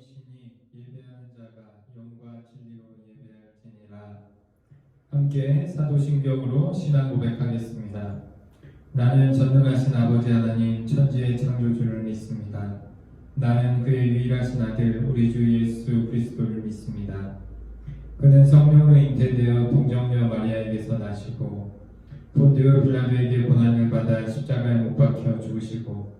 영이시니 예배하는 자가 영과 진리로 예배할지니라. 함께 사도신경으로 신앙 고백하겠습니다. 나는 전능하신 아버지 하나님 천지의 창조주를 믿습니다. 나는 그의 유일하신 아들 우리 주 예수 그리스도를 믿습니다. 그는 성령으로 잉태되어 동정녀 마리아에게서 나시고 본디오 빌라도에게 고난을 받아 십자가에 못 박혀 죽으시고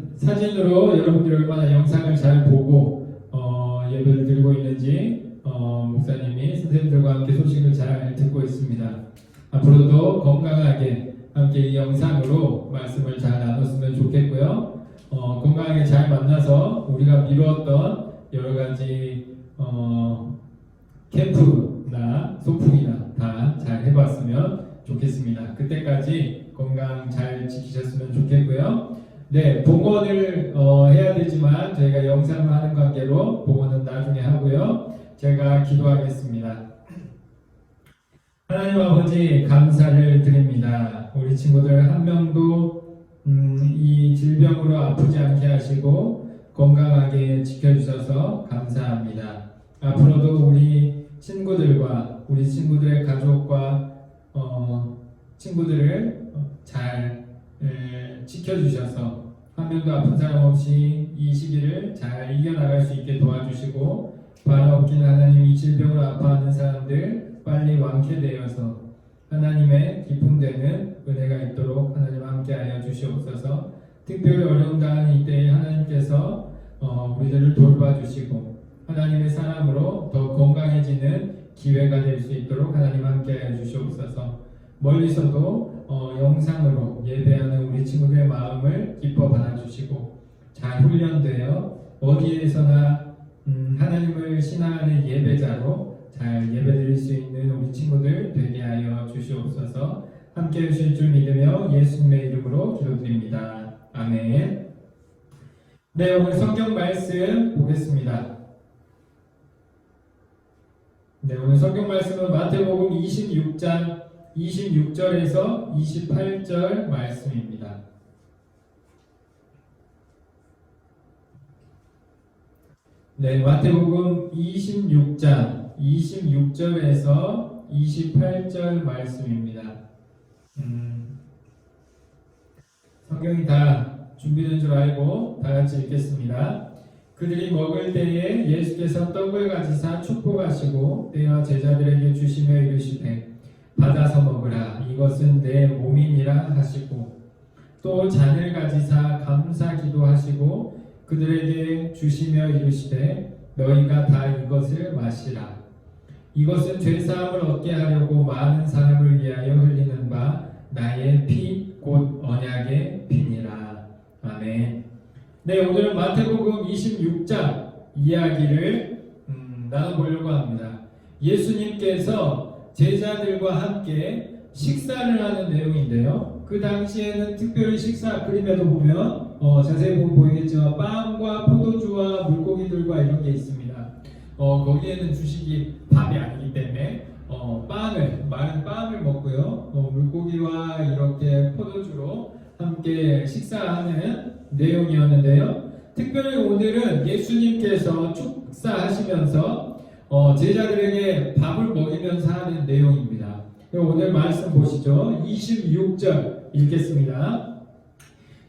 사진으로 여러분들이 얼마나 영상을 잘 보고 어, 예배를 드리고 있는지 어, 목사님이 선생님들과 함께 소식을 잘 듣고 있습니다. 앞으로도 건강하게 함께 이 영상으로 말씀을 잘 나눴으면 좋겠고요. 어, 건강하게 잘 만나서 우리가 미루었던 여러 가지 어, 캠프나 소풍이나 다 잘 해봤으면 좋겠습니다. 그때까지 건강 잘 지키셨으면 좋겠고요. 네, 봉헌을 어, 해야 되지만 저희가 영상을 하는 관계로 봉헌은 나중에 하고요. 제가 기도하겠습니다. 하나님 아버지 감사를 드립니다. 우리 친구들 한 명도 음, 이 질병으로 아프지 않게 하시고 건강하게 지켜주셔서 감사합니다. 앞으로도 우리 친구들과 우리 친구들의 가족과 어, 친구들을 잘 에, 지켜주셔서 한 명도 아픈 사람 없이 이 시기를 잘 이겨나갈 수 있게 도와주시고 바라옵긴 하나님 이 질병으로 아파하는 사람들 빨리 완쾌되어서 하나님의 기쁨되는 은혜가 있도록 하나님 함께하여 주시옵소서. 특별히 어려움 당하는 이때에 하나님께서 어, 우리들을 돌봐주시고 하나님의 사람으로 더 건강해지는 기회가 될 수 있도록 하나님 함께하여 주시옵소서. 멀리서도 어, 영상으로 예배하는 우리 친구들의 마음을 기뻐 받아주시고 잘 훈련되어 어디에서나 음, 하나님을 신앙하는 예배자로 잘 예배드릴 수 있는 우리 친구들 되게 하여 주시옵소서 함께 해주실 줄 믿으며 예수님의 이름으로 기도드립니다. 아멘 네 오늘 성경 말씀 보겠습니다. 네 오늘 성경 말씀은 마태복음 26장 26절에서 28절 말씀입니다. 네, 마태복음 26장 26절에서 28절 말씀입니다. 음, 성경이 다 준비된 줄 알고 다 같이 읽겠습니다. 그들이 먹을 때에 예수께서 떡을 가지사 축복하시고 떼어 제자들에게 주시며 이르시되 받아서 먹으라 이것은 내 몸이니라 하시고 또 잔을 가지사 감사 기도하시고 그들에게 주시며 이르시되 너희가 다 이것을 마시라 이것은 죄 사함을 얻게 하려고 많은 사람을 위하여 흘리는 바 나의 피 곧 언약의 피니라 아멘. 네 오늘 마태복음 26장 이야기를 음, 나눠보려고 합니다. 예수님께서 제자들과 함께 식사를 하는 내용인데요. 그 당시에는 특별히 식사 그림에도 보면 어, 자세히 보면 보이겠지만 빵과 포도주와 물고기들과 이런 게 있습니다. 어, 거기에는 주식이 밥이 아니기 때문에 어, 빵을 마른 빵을 먹고요. 어, 물고기와 이렇게 포도주로 함께 식사하는 내용이었는데요. 특별히 오늘은 예수님께서 축사하시면서 어, 제자들에게 밥을 먹이면서 하는 내용입니다. 오늘 말씀 보시죠. 26절 읽겠습니다.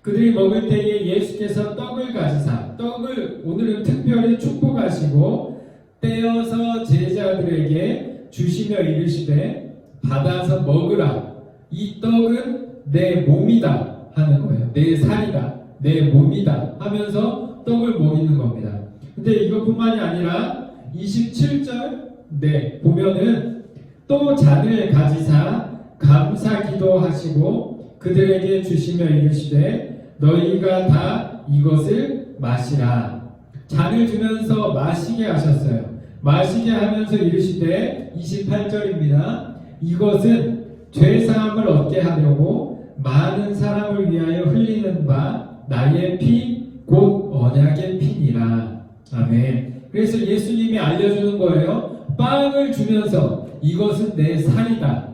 그들이 먹을 때에 예수께서 떡을 가지사 떡을 오늘은 특별히 축복하시고 떼어서 제자들에게 주시며 이르시되 받아서 먹으라 이 떡은 내 몸이다 하는 거예요. 내 살이다. 내 몸이다 하면서 떡을 먹이는 겁니다. 근데 이것뿐만이 아니라 27절 네 보면은 또 잔을 가지사 감사 기도하시고 그들에게 주시며 이르시되 너희가 다 이것을 마시라 잔을 주면서 마시게 하셨어요. 마시게 하면서 이르시되 28절입니다. 이것은 죄 사함을 얻게 하려고 많은 사람을 위하여 흘리는 바 나의 피 곧 언약의 피니라. 아멘. 그래서 예수님이 알려주는 거예요. 빵을 주면서 이것은 내 살이다.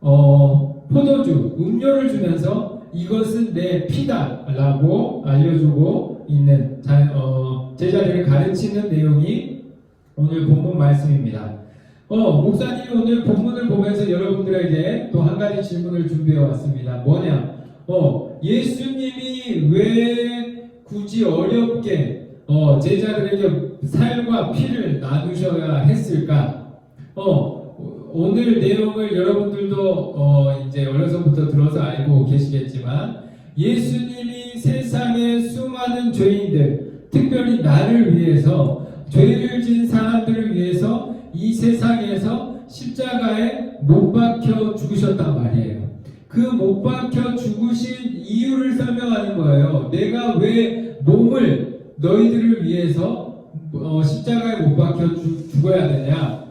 어, 포도주, 음료를 주면서 이것은 내 피다 라고 알려주고 있는 자, 어, 제자들을 가르치는 내용이 오늘 본문 말씀입니다. 어, 목사님이 오늘 본문을 보면서 여러분들에게 또 한 가지 질문을 준비해 왔습니다. 뭐냐? 어, 예수님이 왜 굳이 어렵게 어, 제자들에게 살과 피를 나누셔야 했을까? 어, 오늘 내용을 여러분들도 어, 이제 어려서부터 들어서 알고 계시겠지만 예수님이 세상의 수많은 죄인들, 특별히 나를 위해서 죄를 진 사람들을 위해서 이 세상에서 십자가에 못 박혀 죽으셨단 말이에요. 그 못 박혀 죽으신 이유를 설명하는 거예요. 내가 왜 몸을 너희들을 위해서 어, 십자가에 못 박혀 죽- 죽어야 되냐?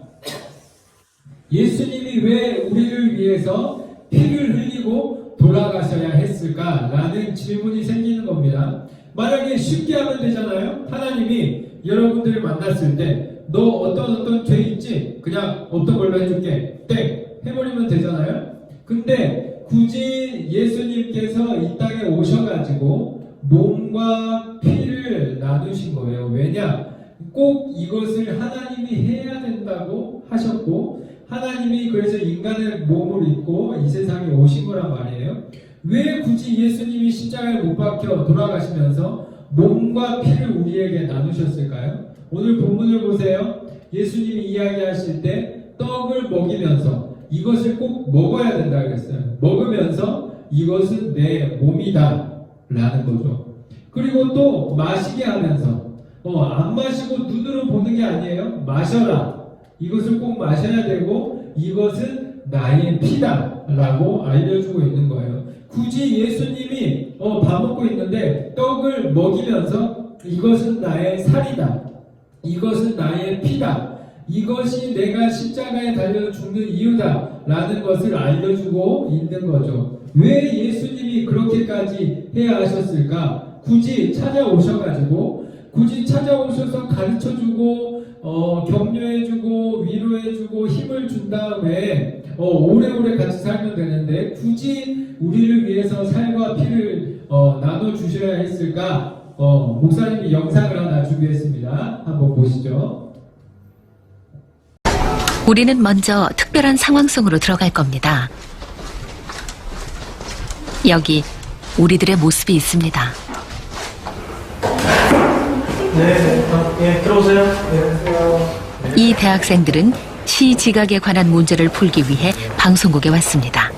예수님이 왜 우리를 위해서 피를 흘리고 돌아가셔야 했을까라는 질문이 생기는 겁니다. 만약에 쉽게 하면 되잖아요. 하나님이 여러분들을 만났을 때 너 어떤 어떤 죄 있지? 그냥 어떤 걸로 해줄게. 땡 해버리면 되잖아요. 근데 굳이 예수님께서 이 땅에 오셔가지고 몸과 피를 나누신 거예요. 왜냐? 꼭 이것을 하나님이 해야 된다고 하셨고 하나님이 그래서 인간의 몸을 입고 이 세상에 오신 거란 말이에요. 왜 굳이 예수님이 십자가에 못 박혀 돌아가시면서 몸과 피를 우리에게 나누셨을까요? 오늘 본문을 보세요. 예수님이 이야기하실 때 떡을 먹이면서 이것을 꼭 먹어야 된다 그랬어요. 먹으면서 이것은 내 몸이다 라는 거죠. 그리고 또 마시게 하면서 어, 안 마시고 눈으로 보는 게 아니에요. 마셔라. 이것을 꼭 마셔야 되고 이것은 나의 피다 라고 알려주고 있는 거예요. 굳이 예수님이 어, 밥 먹고 있는데 떡을 먹이면서 이것은 나의 살이다. 이것은 나의 피다. 이것이 내가 십자가에 달려 죽는 이유다 라는 것을 알려주고 있는 거죠. 왜 예수님이 그렇게까지 해야 하셨을까? 굳이 찾아오셔가지고 굳이 찾아오셔서 가르쳐주고 어, 격려해주고 위로해주고 힘을 준 다음에 어, 오래오래 같이 살면 되는데 굳이 우리를 위해서 살과 피를 어, 나눠 주셔야 했을까? 어, 목사님이 영상을 하나 준비했습니다. 한번 보시죠. 우리는 먼저 특별한 상황 속으로 들어갈 겁니다. 여기 우리들의 모습이 있습니다. 네, 아, 예, 들어오세요. 네. 이 대학생들은 시 지각에 관한 문제를 풀기 위해 방송국에 왔습니다.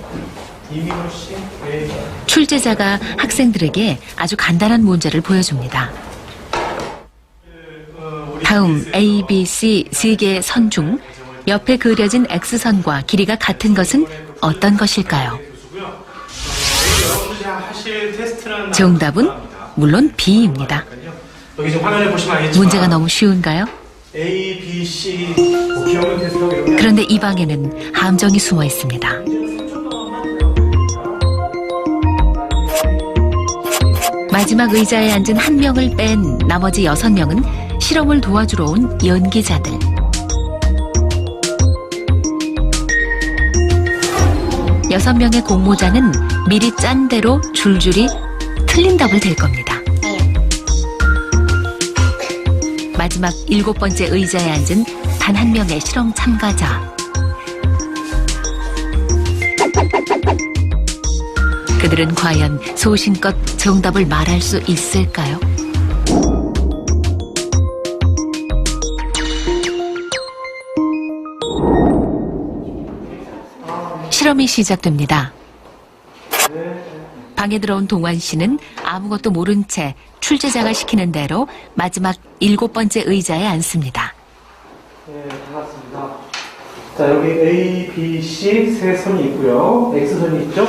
네. 출제자가 학생들에게 아주 간단한 문제를 보여줍니다. 다음 A, B, C 세 개의 선 중 옆에 그려진 X선과 길이가 같은 것은 어떤 것일까요? 정답은 물론 B입니다. 문제가 너무 쉬운가요? A, B, C 그런데 이 방에는 함정이 숨어 있습니다. 마지막 의자에 앉은 한 명을 뺀 나머지 여섯 명은 실험을 도와주러 온 연기자들. 여섯 명의 공모자는 미리 짠 대로 줄줄이 틀린 답을 댈 겁니다. 마지막 일곱 번째 의자에 앉은 단 한 명의 실험 참가자. 그들은 과연 소신껏 정답을 말할 수 있을까요? 실험이 시작됩니다. 방에 들어온 동환 씨는 아무것도 모른 채 출제자가 시키는 대로 마지막 일곱 번째 의자에 앉습니다. 네, 반갑습니다. 자, 여기 A, B, C 세 선이 있고요. X선이 있죠?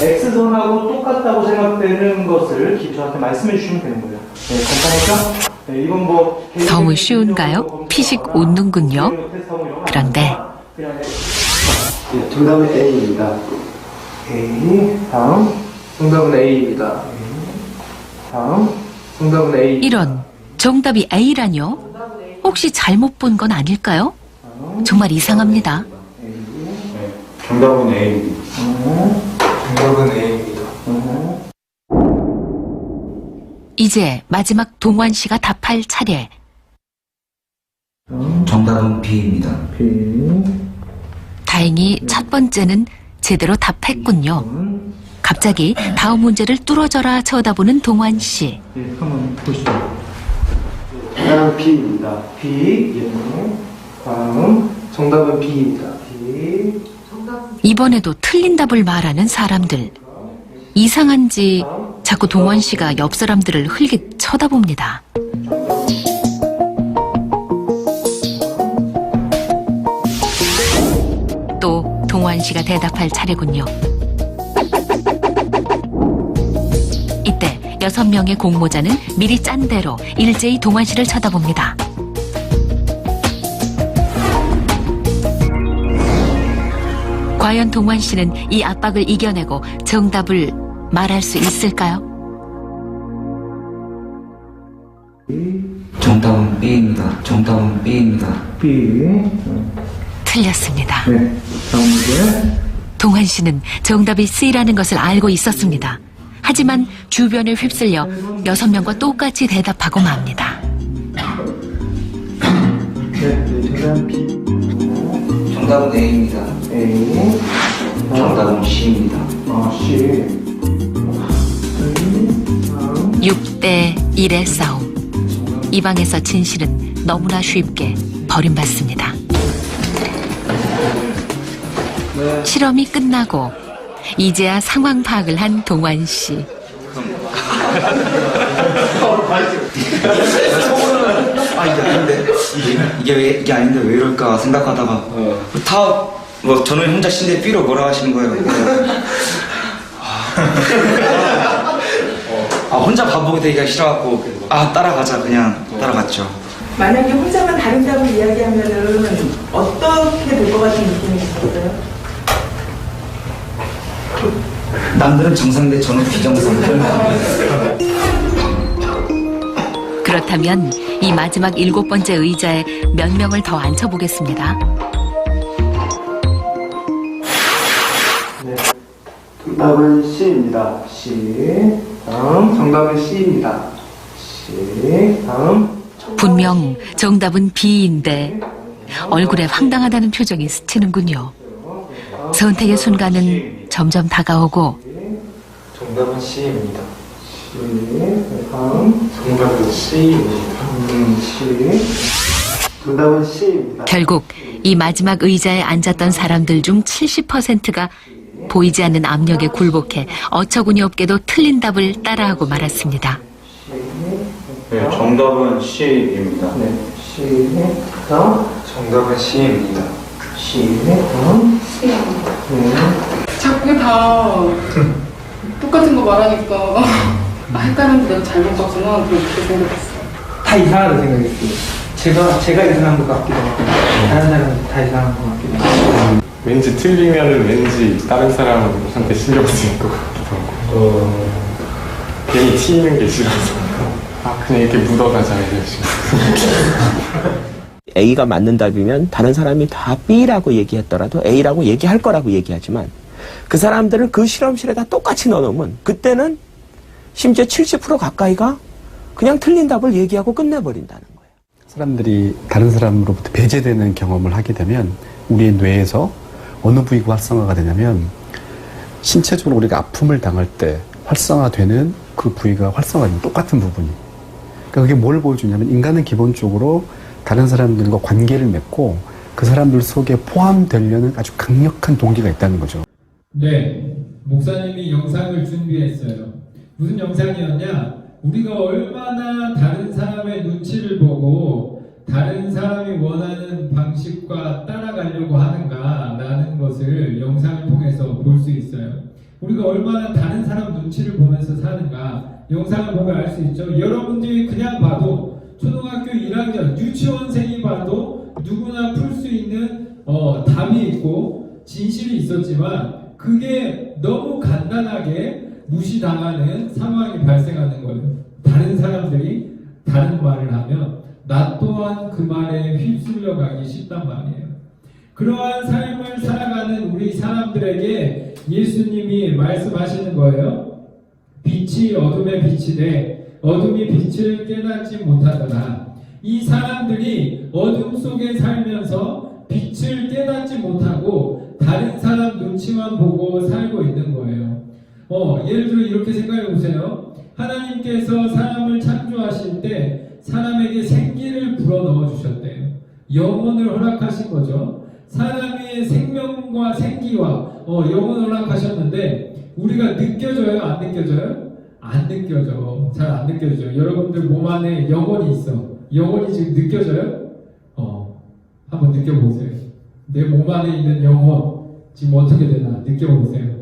X선하고 똑같다고 생각되는 것을 저한테 말씀해 주시면 되는 거예요. 네, 간단하죠? 네, 이건 뭐 너무 쉬운가요? 피식 웃는군요. 그런데 그냥 예, 정답은 A입니다. A 다음 정답은 A입니다. 다음 정답은 A. 이런 정답이 A라뇨? 혹시 잘못 본 건 아닐까요? 정말 이상합니다. 정답은 A. 정답은 A입니다. 이제 마지막 동환 씨가 답할 차례. 정답은 B입니다. B 다행히 첫 번째는 제대로 답했군요. 갑자기 다음 문제를 뚫어져라 쳐다보는 동환 씨. 예, 한번 보시죠. 정답은 B입니다. B 예. 다음 정답은 B입니다. B 이번에도 틀린 답을 말하는 사람들. 이상한지 자꾸 동원 씨가 옆 사람들을 흘깃 쳐다봅니다. 동원 씨가 대답할 차례군요. 이때 여섯 명의 공모자는 미리 짠 대로 일제히 동원 씨를 쳐다봅니다. 과연 동환 씨는 이 압박을 이겨내고 정답을 말할 수 있을까요? 정답은 B입니다. 정답은 B입니다. B 틀렸습니다. 네 다음 문제 동환 씨는 정답이 C라는 것을 알고 있었습니다. 하지만 주변에 휩쓸려 여섯 명과 똑같이 대답하고 맙니다. 네 정답 B 정답은 A입니다. A 정답은 C입니다. 아 C 다음 6대 1의 싸움. 이 방에서 진실은 너무나 쉽게 버림받습니다. 실험이 끝나고 이제야 상황 파악을 한 동환 씨. 아 이게 아닌데 이게 이게 왜 이게 아닌데 왜 이럴까 생각하다가 다뭐 저는 혼자 신데 B로 뭐라 하시는 거예요. 아 혼자 바보게 되기가 싫어갖고 아 따라가자 그냥 따라갔죠. 만약에 혼자만 다른 답을 이야기하면은 어떻게 될 것 같은 느낌이 있었어요? 남들은 정상인데 저는 비정상. 그렇다면 이 마지막 일곱 번째 의자에 몇 명을 더 앉혀보겠습니다. 정답은 C입니다. C 다음 정답은 C입니다. C 다음 분명 정답은 B인데 얼굴에 황당하다는 표정이 스치는군요. 선택의 순간은 점점 다가오고 정답은 C입니다. C 네, 다음 정답은 C입니다. 음, C 정답은 C입니다. 결국 이 마지막 의자에 앉았던 사람들 중 70%가 보이지 않는 압력에 굴복해 어처구니 없게도 틀린 답을 따라하고 말았습니다. 네, 정답은 C입니다. 네 C 다음 정답은 C입니다. C 다음 네 자꾸 다 똑같은 거 말하니까 아, 헷갈리는데 내가 잘못 봤구나 그렇게 생각했어요. 다 이상하다 생각했어요. 제가 제가 이상한 것 같기도 하고 다른 사람은 다 이상한 것 같기도 하고. 왠지 틀리면은 왠지 다른 사람한테 신경 쓰일 것 같기도 하고 괜히 튀는 게 싫어서 아 그냥 이렇게 묻어가자 이런 식으로 A가 맞는 답이면 다른 사람이 다 B라고 얘기했더라도 A라고 얘기할 거라고 얘기하지만 그 사람들을 그 실험실에다 똑같이 넣어놓으면 그때는 심지어 70% 가까이가 그냥 틀린 답을 얘기하고 끝내버린다는 거예요. 사람들이 다른 사람으로부터 배제되는 경험을 하게 되면 우리의 뇌에서 어느 부위가 활성화가 되냐면 신체적으로 우리가 아픔을 당할 때 활성화되는 그 부위가 활성화되는 똑같은 부분이. 그러니까 그게 뭘 보여주냐면 인간은 기본적으로 다른 사람들과 관계를 맺고 그 사람들 속에 포함되려는 아주 강력한 동기가 있다는 거죠. 네, 목사님이 영상을 준비했어요. 무슨 영상이었냐? 우리가 얼마나 다른 사람의 눈치를 보고 다른 사람이 원하는 방식과 따라가려고 하는가라는 것을 영상을 통해서 볼 수 있어요. 우리가 얼마나 다른 사람 눈치를 보면서 사는가 영상을 보면 알 수 있죠. 여러분들이 그냥 봐도 초등학교 1학년 유치원생이 봐도 누구나 풀 수 있는 어, 답이 있고 진실이 있었지만 그게 너무 간단하게 무시당하는 상황이 발생하는 거예요. 다른 사람들이 다른 말을 하면 나 또한 그 말에 휩쓸려 가기 쉽단 말이에요. 그러한 삶을 살아가는 우리 사람들에게 예수님이 말씀하시는 거예요. 빛이 어둠의 빛이 돼 어둠이 빛을 깨닫지 못하더라. 이 사람들이 어둠 속에 살면서 빛을 깨닫지 못하고 다른 눈치만 보고 살고 있는 거예요. 어, 예를 들어 이렇게 생각해 보세요. 하나님께서 사람을 창조하실 때 사람에게 생기를 불어 넣어 주셨대요. 영혼을 허락하신 거죠. 사람의 생명과 생기와 어, 영혼을 허락하셨는데 우리가 느껴져요? 안 느껴져요? 안 느껴져. 잘 안 느껴져요. 여러분들 몸 안에 영혼이 있어. 영혼이 지금 느껴져요? 어, 한번 느껴보세요. 내 몸 안에 있는 영혼 지금 어떻게 되나 느껴보세요.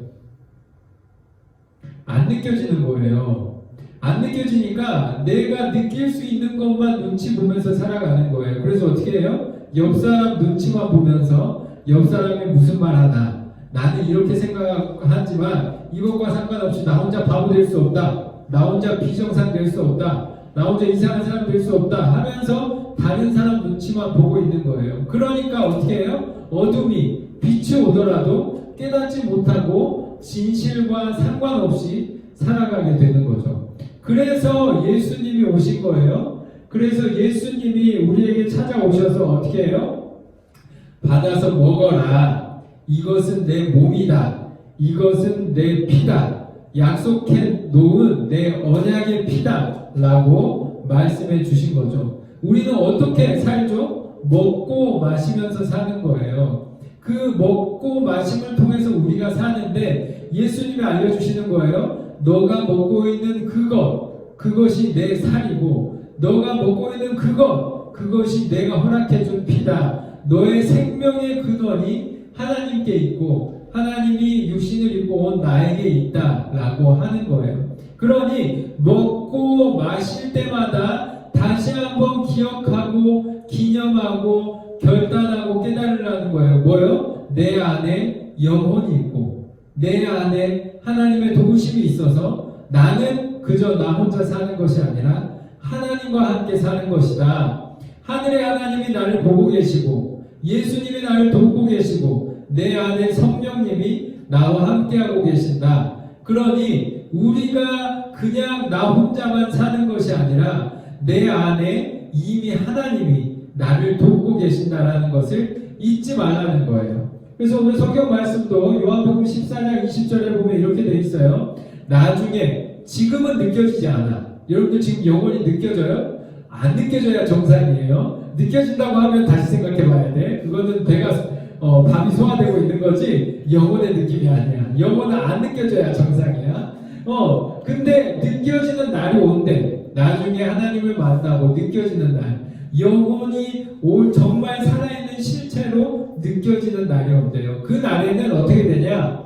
안 느껴지는 거예요. 안 느껴지니까 내가 느낄 수 있는 것만 눈치 보면서 살아가는 거예요. 그래서 어떻게 해요? 옆 사람 눈치만 보면서 옆 사람이 무슨 말 하나 나는 이렇게 생각하지만 이것과 상관없이 나 혼자 바보 될 수 없다. 나 혼자 비정상 될 수 없다. 나 혼자 이상한 사람 될 수 없다 하면서 다른 사람 눈치만 보고 있는 거예요. 그러니까 어떻게 해요? 어둠이 빛이 오더라도 깨닫지 못하고 진실과 상관없이 살아가게 되는 거죠. 그래서 예수님이 오신 거예요. 그래서 예수님이 우리에게 찾아오셔서 어떻게 해요? 받아서 먹어라. 이것은 내 몸이다. 이것은 내 피다. 약속해 놓은 내 언약의 피다. 라고 말씀해 주신 거죠. 우리는 어떻게 살죠? 먹고 마시면서 사는 거예요. 그 먹고 마심을 통해서 우리가 사는데 예수님이 알려주시는 거예요. 너가 먹고 있는 그것, 그것이 내 살이고, 너가 먹고 있는 그것, 그것이 내가 허락해준 피다. 너의 생명의 근원이 하나님께 있고, 하나님이 육신을 입고 온 나에게 있다 라고 하는 거예요. 그러니 먹고 마실 때마다 다시 한번 기억하고 기념하고 결단하고 깨달으라는 거예요. 뭐요? 내 안에 영혼이 있고 내 안에 하나님의 도우심이 있어서 나는 그저 나 혼자 사는 것이 아니라 하나님과 함께 사는 것이다. 하늘의 하나님이 나를 보고 계시고 예수님이 나를 돕고 계시고 내 안에 성령님이 나와 함께하고 계신다. 그러니 우리가 그냥 나 혼자만 사는 것이 아니라 내 안에 이미 하나님이 나를 돕고 계신다라는 것을 잊지 말라는 거예요. 그래서 오늘 성경 말씀도 요한복음 14장 20절에 보면 이렇게 돼 있어요. 나중에 지금은 느껴지지 않아. 여러분들 지금 영혼이 느껴져요? 안 느껴져야 정상이에요. 느껴진다고 하면 다시 생각해 봐야 돼. 그거는 배가 어, 밥이 소화되고 있는 거지 영혼의 느낌이 아니야. 영혼은 안 느껴져야 정상이야. 어, 근데 느껴지는 날이 온대. 나중에 하나님을 만나고 느껴지는 날. 영혼이 올 정말 살아있는 실체로 느껴지는 날이 온대요. 그 날에는 어떻게 되냐?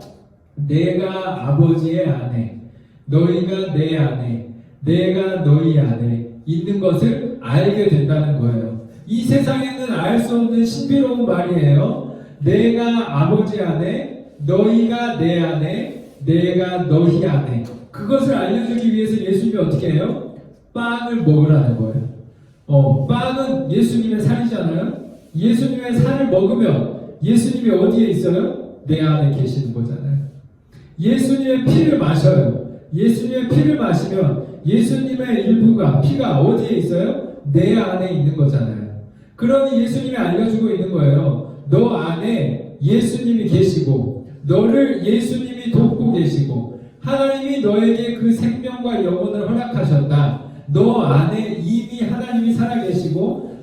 내가 아버지의 안에, 너희가 내 안에, 내가 너희 안에 있는 것을 알게 된다는 거예요. 이 세상에는 알 수 없는 신비로운 말이에요. 내가 아버지 안에, 너희가 내 안에, 내가 너희 안에. 그것을 알려주기 위해서 예수님이 어떻게 해요? 빵을 먹으라는 거예요. 어, 빵은 예수님의 살이잖아요. 예수님의 살을 먹으면 예수님이 어디에 있어요? 내 안에 계시는 거잖아요. 예수님의 피를 마셔요. 예수님의 피를 마시면 예수님의 일부가 피가 어디에 있어요? 내 안에 있는 거잖아요. 그러니 예수님이 알려주고 있는 거예요. 너 안에 예수님이 계시고 너를 예수님이 돕고 계시고 하나님이 너에게 그 생명과 영혼을 허락하셨다. 너 안에 살아계시고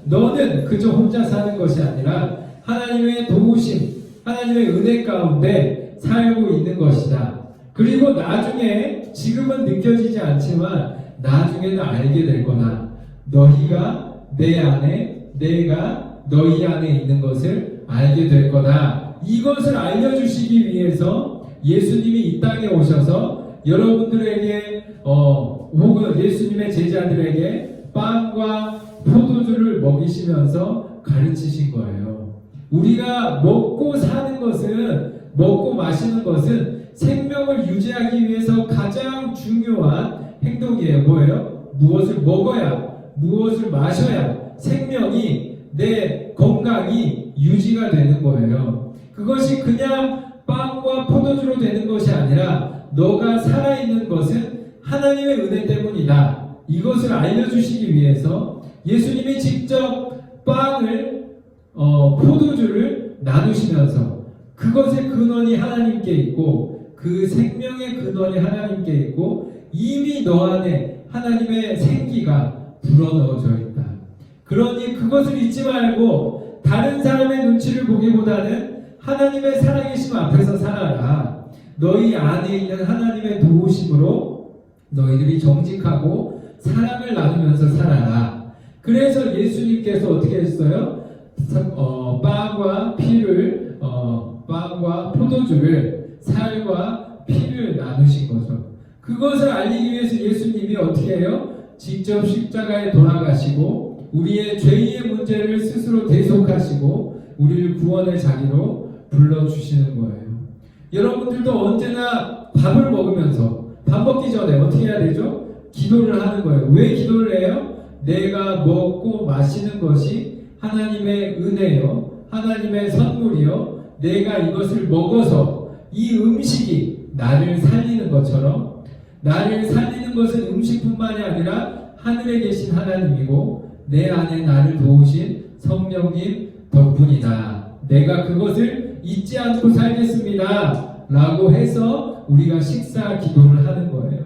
너는 그저 혼자 사는 것이 아니라 하나님의 도우심, 하나님의 은혜 가운데 살고 있는 것이다. 그리고 나중에 지금은 느껴지지 않지만 나중에는 알게 될 거다. 너희가 내 안에 내가 너희 안에 있는 것을 알게 될 거다. 이것을 알려주시기 위해서 예수님이 이 땅에 오셔서 여러분들에게 어, 혹은 예수님의 제자들에게 빵과 포도주를 먹이시면서 가르치신 거예요. 우리가 먹고 사는 것은 먹고 마시는 것은 생명을 유지하기 위해서 가장 중요한 행동이에요. 뭐예요? 무엇을 먹어야, 무엇을 마셔야 생명이 내 건강이 유지가 되는 거예요. 그것이 그냥 빵과 포도주로 되는 것이 아니라 너가 살아있는 것은 하나님의 은혜 때문이다. 이것을 알려주시기 위해서 예수님이 직접 빵을 어, 포도주를 나누시면서 그것의 근원이 하나님께 있고 그 생명의 근원이 하나님께 있고 이미 너 안에 하나님의 생기가 불어넣어져 있다. 그러니 그것을 잊지 말고 다른 사람의 눈치를 보기보다는 하나님의 살아계심 앞에서 살아라. 너희 안에 있는 하나님의 도우심으로 너희들이 정직하고 사랑을 나누면서 살아라. 그래서 예수님께서 어떻게 했어요? 어, 빵과 피를 어, 빵과 포도주를 살과 피를 나누신 거죠. 그것을 알리기 위해서 예수님이 어떻게 해요? 직접 십자가에 돌아가시고 우리의 죄의 문제를 스스로 대속하시고 우리를 구원의 자리로 불러주시는 거예요. 여러분들도 언제나 밥을 먹으면서 밥 먹기 전에 어떻게 해야 되죠? 기도를 하는 거예요. 왜 기도를 해요? 내가 먹고 마시는 것이 하나님의 은혜요, 하나님의 선물이요, 내가 이것을 먹어서 이 음식이 나를 살리는 것처럼 나를 살리는 것은 음식뿐만이 아니라 하늘에 계신 하나님이고 내 안에 나를 도우신 성령님 덕분이다. 내가 그것을 잊지 않고 살겠습니다. 라고 해서 우리가 식사 기도를 하는 거예요.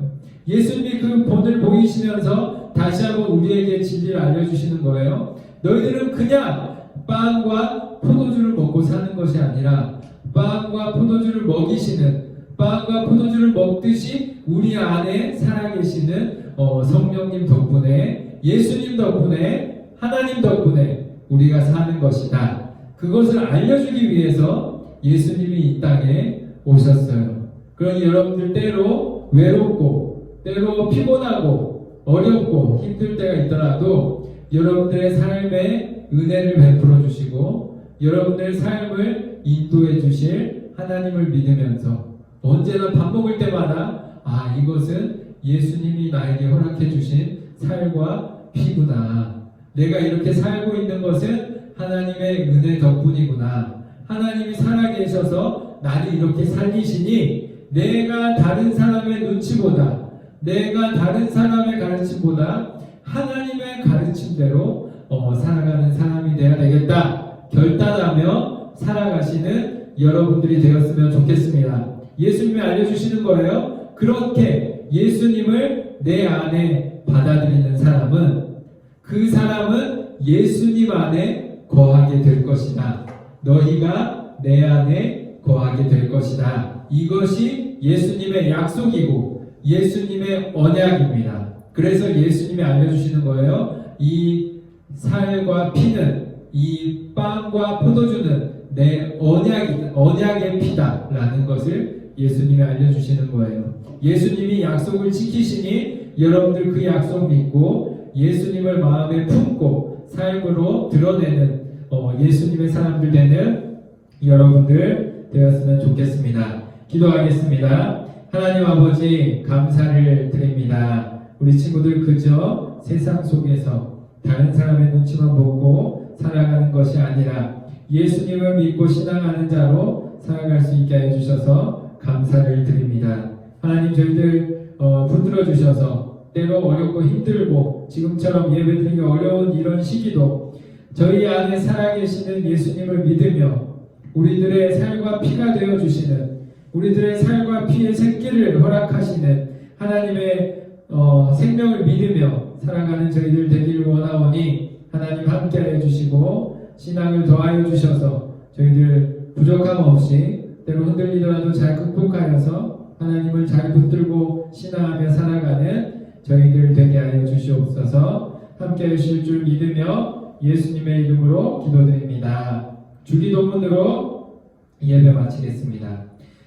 예수님이 그 본을 보이시면서 다시 한번 우리에게 진리를 알려주시는 거예요. 너희들은 그냥 빵과 포도주를 먹고 사는 것이 아니라 빵과 포도주를 먹이시는 빵과 포도주를 먹듯이 우리 안에 살아계시는 어, 성령님 덕분에 예수님 덕분에 하나님 덕분에 우리가 사는 것이다. 그것을 알려주기 위해서 예수님이 이 땅에 오셨어요. 그러니 여러분들 때로 외롭고 때로 피곤하고 어렵고 힘들 때가 있더라도 여러분들의 삶에 은혜를 베풀어 주시고 여러분들의 삶을 인도해 주실 하나님을 믿으면서 언제나 밥 먹을 때마다 아 이것은 예수님이 나에게 허락해 주신 살과 피구나. 내가 이렇게 살고 있는 것은 하나님의 은혜 덕분이구나. 하나님이 살아계셔서 나를 이렇게 살리시니 내가 다른 사람의 눈치보다 내가 다른 사람의 가르침보다 하나님의 가르침대로 어, 살아가는 사람이 되어야 되겠다. 결단하며 살아가시는 여러분들이 되었으면 좋겠습니다. 예수님이 알려주시는 거예요. 그렇게 예수님을 내 안에 받아들이는 사람은 그 사람은 예수님 안에 거하게 될 것이다. 너희가 내 안에 거하게 될 것이다. 이것이 예수님의 약속이고 예수님의 언약입니다. 그래서 예수님이 알려주시는 거예요. 이 살과 피는 이 빵과 포도주는 내 언약이 언약의 피다라는 것을 예수님이 알려주시는 거예요. 예수님이 약속을 지키시니 여러분들 그 약속 믿고 예수님을 마음에 품고 삶으로 드러내는 어, 예수님의 사람들 되는 여러분들 되었으면 좋겠습니다. 기도하겠습니다. 하나님 아버지 감사를 드립니다. 우리 친구들 그저 세상 속에서 다른 사람의 눈치만 보고 살아가는 것이 아니라 예수님을 믿고 신앙하는 자로 살아갈 수 있게 해주셔서 감사를 드립니다. 하나님 저희들 어, 붙들어 주셔서 때로 어렵고 힘들고 지금처럼 예배드리기 어려운 이런 시기도 저희 안에 살아계시는 예수님을 믿으며 우리들의 살과 피가 되어 주시는 우리들의 살과 피의 생기를 허락하시는 하나님의 어, 생명을 믿으며 살아가는 저희들 되기를 원하오니 하나님 함께 해 주시고 신앙을 더하여 주셔서 저희들 부족함 없이 때로 흔들리더라도 잘 극복하여서 하나님을 잘 붙들고 신앙하며 살아가는 저희들 되게 하여 주시옵소서 함께 하실 줄 믿으며 예수님의 이름으로 기도드립니다. 주기도문으로 예배 마치겠습니다.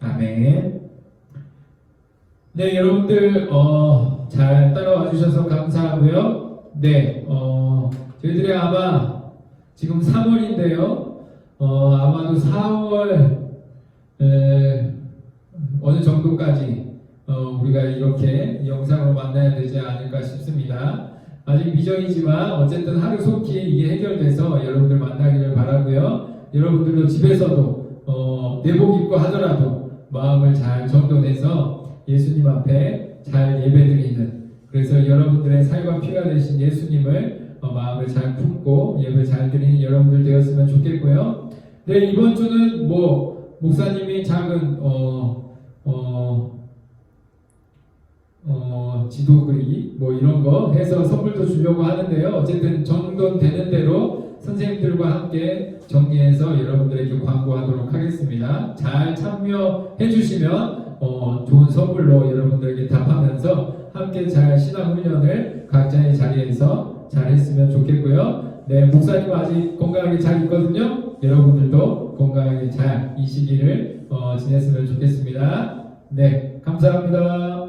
아멘. 네, 여러분들 어, 잘 따라와 주셔서 감사하고요. 네, 어, 저희들이 아마 지금 3월인데요. 어, 아마도 4월 에, 어느 정도까지 어, 우리가 이렇게 영상으로 만나야 되지 않을까 싶습니다. 아직 미정이지만 어쨌든 하루 속히 이게 해결돼서 여러분들 만나기를 바라고요. 여러분들도 집에서도 어, 내복 입고 하더라도 마음을 잘 정돈해서 예수님 앞에 잘 예배드리는 그래서 여러분들의 살과 피가 되신 예수님을 어, 마음을 잘 품고 예배 잘 드리는 여러분들 되었으면 좋겠고요. 네 이번 주는 뭐 목사님이 작은 어, 어, 어, 지도 그리기 뭐 이런 거 해서 선물도 주려고 하는데요. 어쨌든 정돈되는 대로 선생님들과 함께 정리해서 여러분들에게 광고하도록 하겠습니다. 잘 참여해 주시면 어, 좋은 선물로 여러분들에게 답하면서 함께 잘 신앙 훈련을 각자의 자리에서 잘 했으면 좋겠고요. 네, 목사님 아직 건강하게 잘 있거든요. 여러분들도 건강하게 잘 이 시기를 어, 지냈으면 좋겠습니다. 네, 감사합니다.